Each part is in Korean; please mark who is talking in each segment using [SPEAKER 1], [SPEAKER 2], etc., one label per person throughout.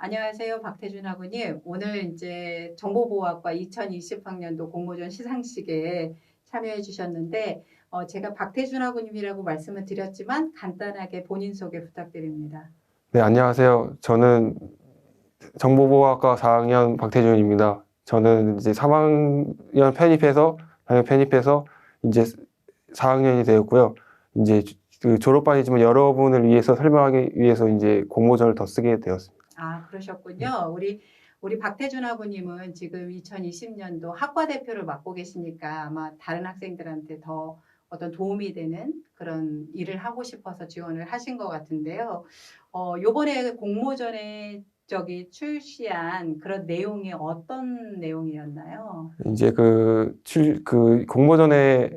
[SPEAKER 1] 안녕하세요. 박태준 학우님. 오늘 이제 정보보호학과 2020학년도 공모전 시상식에 참여해 주셨는데 어, 제가 박태준 학우님이라고 말씀을 드렸지만 간단하게 본인 소개 부탁드립니다.
[SPEAKER 2] 네, 안녕하세요. 저는 정보보호학과 4학년 박태준입니다. 저는 이제 3학년 편입해서, 4학년 편입해서 이제 4학년이 되었고요. 이제 그 졸업반이지만 여러분을 위해서 설명하기 위해서 이제 공모전을 더 쓰게 되었습니다.
[SPEAKER 1] 아, 그러셨군요. 우리 우리 박태준 학우님은 지금 2020년도 학과 대표를 맡고 계시니까 아마 다른 학생들한테 더 어떤 도움이 되는 그런 일을 하고 싶어서 지원을 하신 것 같은데요. 어, 요번에 공모전에 저기 출시한 그런 내용이 어떤 내용이었나요?
[SPEAKER 2] 이제 그, 출, 그 공모전에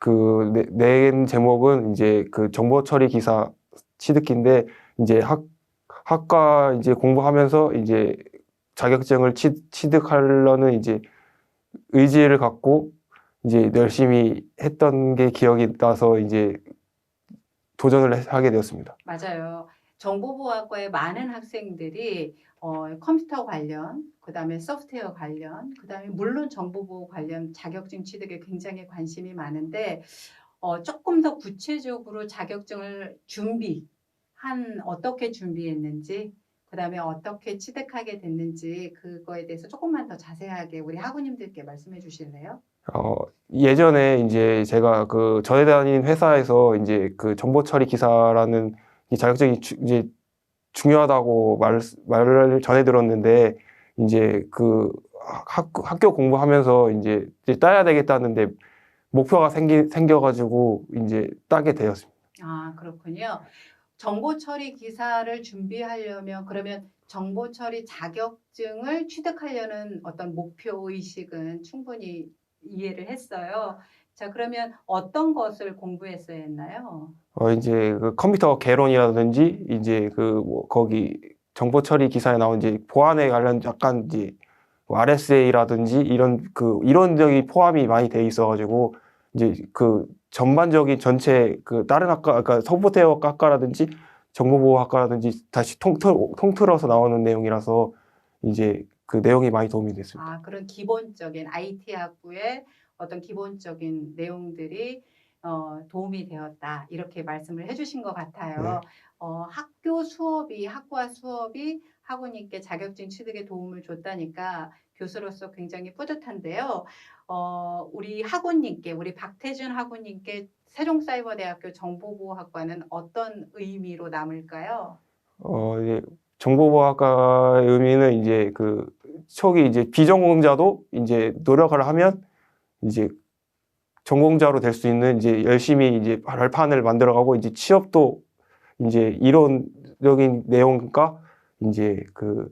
[SPEAKER 2] 그 내- 낸 제목은 이제 그 정보 처리 기사 취득기인데 이제 학, 학과 이제 공부하면서 이제 자격증을 취, 취득하려는 이제 의지를 갖고 이제 열심히 했던 게 기억이 나서 이제 도전을 하게 되었습니다.
[SPEAKER 1] 맞아요. 정보보호학과의 많은 학생들이 어, 컴퓨터 관련, 그 다음에 소프트웨어 관련, 그 다음에 물론 정보보호 관련 자격증 취득에 굉장히 관심이 많은데 어, 조금 더 구체적으로 자격증을 준비 한 어떻게 준비했는지, 그 다음에 어떻게 취득하게 됐는지 그거에 대해서 조금만 더 자세하게 우리 학우님들께 말씀해 주실래요?
[SPEAKER 2] 어, 예전에 이제 제가 그 전에 다닌 회사에서 이제 그 정보 처리 기사라는 이 자격증이 주- 이제 중요하다고 말, 말을 전해 들었는데 이제 그 학, 학교 공부하면서 이제, 이제 따야 되겠다는데 목표가 생기, 생겨가지고 이제 따게 되었습니다.
[SPEAKER 1] 아, 그렇군요. 정보 처리 기사를 준비하려면 그러면 정보 처리 자격증을 취득하려는 어떤 목표 의식은 충분히 이해를 했어요. 자, 그러면 어떤 것을 공부했어야 했나요?
[SPEAKER 2] 어, 이제 그 컴퓨터 개론이라든지 이제 그 뭐 거기 정보 처리 기사에 나온 이제 보안에 관련 약간 이제 뭐 RSA라든지 이런 그 이론적인 포함이 많이 돼 있어가지고 이제 그 전반적인 전체 그 다른 학과 그러니까 소프트웨어 학과라든지 정보보호학과라든지 다시 통틀 통틀어서 나오는 내용이라서 이제 그 내용이 많이 도움이 됐습니다.
[SPEAKER 1] 아, 그런 기본적인 IT 학부의 어떤 기본적인 내용들이 어, 도움이 되었다. 이렇게 말씀을 해주신 것 같아요.
[SPEAKER 2] 네.
[SPEAKER 1] 어, 학교 수업이, 학과 수업이 학우님께 자격증 취득에 도움을 줬다니까 교수로서 굉장히 뿌듯한데요. 어, 우리 학우님께, 우리 박태준 학우님께 세종사이버대학교 정보보호학과는 어떤 의미로 남을까요?
[SPEAKER 2] 어, 이제 정보보호학과의 의미는 이제 그 초기 이제 비전공자도 이제 노력을 하면 이제 전공자로 될 수 있는 이제 열심히 이제 발판을 만들어가고 이제 취업도 이제 이론적인 내용과 이제 그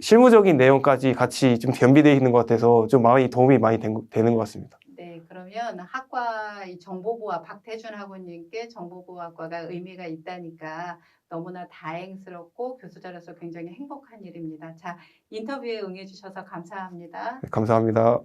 [SPEAKER 2] 실무적인 내용까지 같이 좀 겸비되어 있는 것 같아서 좀 많이 도움이 많이 된, 거- 되는 것 같습니다.
[SPEAKER 1] 네, 그러면 학과 이 정보보호 박태준 학우님께 정보보호학과가 의미가 있다니까 너무나 다행스럽고 교수자로서 굉장히 행복한 일입니다. 자, 인터뷰에 응해주셔서 감사합니다.
[SPEAKER 2] 감사합니다.